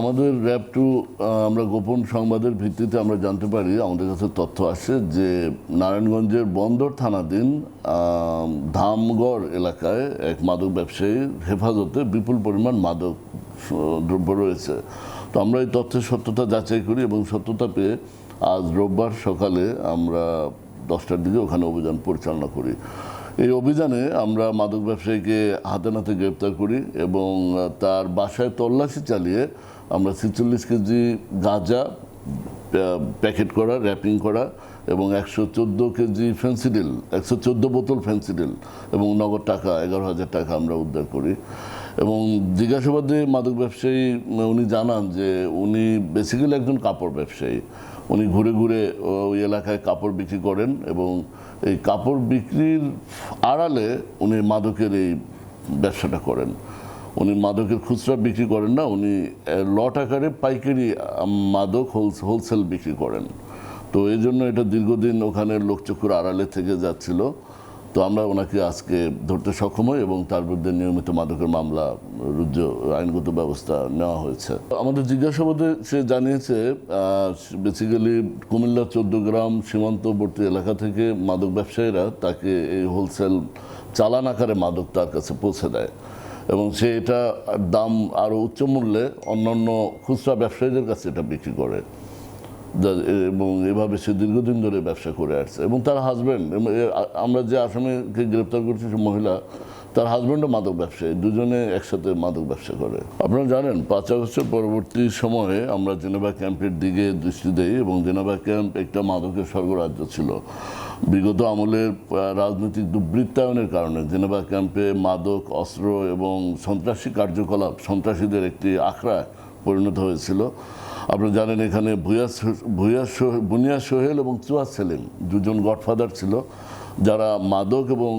আমাদের RAB two আমরা গোপন সংবাদের ভিত্তিতে আমরা জানতে পারি, আমাদের কাছে তথ্য আসে যে নারায়ণগঞ্জের বন্দর থানাধীন ধামগড় এলাকায় এক মাদক ব্যবসায়ীর হেফাজতে বিপুল পরিমাণ মাদক দ্রব্য রয়েছে। তো আমরা এই তথ্যের সত্যতা যাচাই করি এবং সত্যতা পেয়ে আজ রোববার সকালে আমরা দশটার দিকে ওখানে অভিযান পরিচালনা করি। এই অভিযানে আমরা মাদক ব্যবসায়ীকে হাতে নাতে গ্রেপ্তার করি এবং তার বাসায় তল্লাশি চালিয়ে আমরা ছেচল্লিশ কেজি গাঁজা প্যাকেট করা, র্যাপিং করা এবং একশো চোদ্দ কেজি ফেন্সিডিল, একশো চোদ্দ বোতল ফেন্সিডিল এবং নগদ টাকা, এগারো হাজার টাকা আমরা উদ্ধার করি। এবং জিজ্ঞাসাবাদে মাদক ব্যবসায়ী, উনি জানান যে উনি বেসিক্যালি একজন কাপড় ব্যবসায়ী। উনি ঘুরে ঘুরে ওই এলাকায় কাপড় বিক্রি করেন এবং এই কাপড় বিক্রির আড়ালে উনি মাদকের এই ব্যবসাটা করেন। উনি মাদকের খুচরা বিক্রি করেন না, উনি লট আকারে পাইকারি মাদক হোলসেল বিক্রি করেন। তো এই জন্য এটা দীর্ঘদিন ওখানে লোকচক্ষুর আড়ালে থেকে যাচ্ছিল। তো আমরা ওনাকে আজকে ধরতে সক্ষম হই এবং তার বিরুদ্ধে নিয়মিত মাদকের মামলা রুজ্জ আইনগত ব্যবস্থা নেওয়া হয়েছে। আমাদের জিজ্ঞাসাবাদে সে জানিয়েছে বেসিক্যালি কুমিল্লা গ্রাম সীমান্তবর্তী এলাকা থেকে মাদক ব্যবসায়ীরা তাকে এই হোলসেল চালান আকারে মাদক তার কাছে পৌঁছে দেয়। এবং সে এটা দাম আরও উচ্চ মূল্যে অন্যান্য খুচরা ব্যবসায়ীদের কাছে এটা বিক্রি করে। এবং এভাবে সে দীর্ঘদিন ধরে ব্যবসা করে আসছে। এবং তার হাজব্যান্ড আমরা যে আসামিকে গ্রেপ্তার করছি, সে মহিলা তার হাজব্যান্ডও মাদক ব্যবসায়ী, দুজনে একসাথে মাদক ব্যবসা করে। আপনারা জানেন, পাঁচ আগস্টের পরবর্তী সময়ে আমরা জেনেভা ক্যাম্পের দিকে দৃষ্টি দেই এবং জেনেভা ক্যাম্প একটা মাদকের স্বর্গরাজ্য ছিল। বিগত আমলের রাজনৈতিক দুর্বৃত্তায়নের কারণে জেনেভা ক্যাম্পে মাদক, অস্ত্র এবং সন্ত্রাসী কার্যকলাপ সন্ত্রাসীদের একটি আখড়ায় পরিণত হয়েছিল। আপনারা জানেন, এখানে ভুয়া ভুয়া বুনিয়া সোহেল এবং চুয়া সেলিম দুজন গডফাদার ছিল। যারা মাদক এবং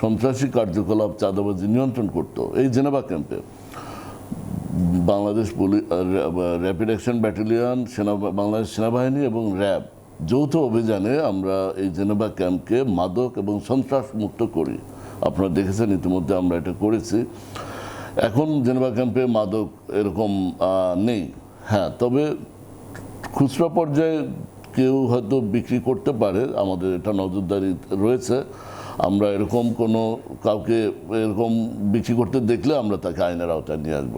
সন্ত্রাসী কার্যকলাপ চাঁদাবাজি নিয়ন্ত্রণ করত, এই জেনেভা ক্যাম্পে। Bangladesh police rapid action battalion সেনা, বাংলাদেশ সেনাবাহিনী এবং র্যাব যৌথ অভিযানে আমরা এই জেনেভা ক্যাম্পকে মাদক এবং সন্ত্রাস মুক্ত করি। আপনারা দেখেছেন, ইতিমধ্যে আমরা এটা করেছি। এখন জেনেভা ক্যাম্পে মাদক এরকম নেই। হ্যাঁ তবে খুচরা পর্যায়ে কেউ হয়তো বিক্রি করতে পারে, আমাদের এটা নজরদারি রয়েছে। আমরা এরকম কোনো কাউকে এরকম বিক্রি করতে দেখলে আমরা তাকে আইনের আওতায় নিয়ে আসব।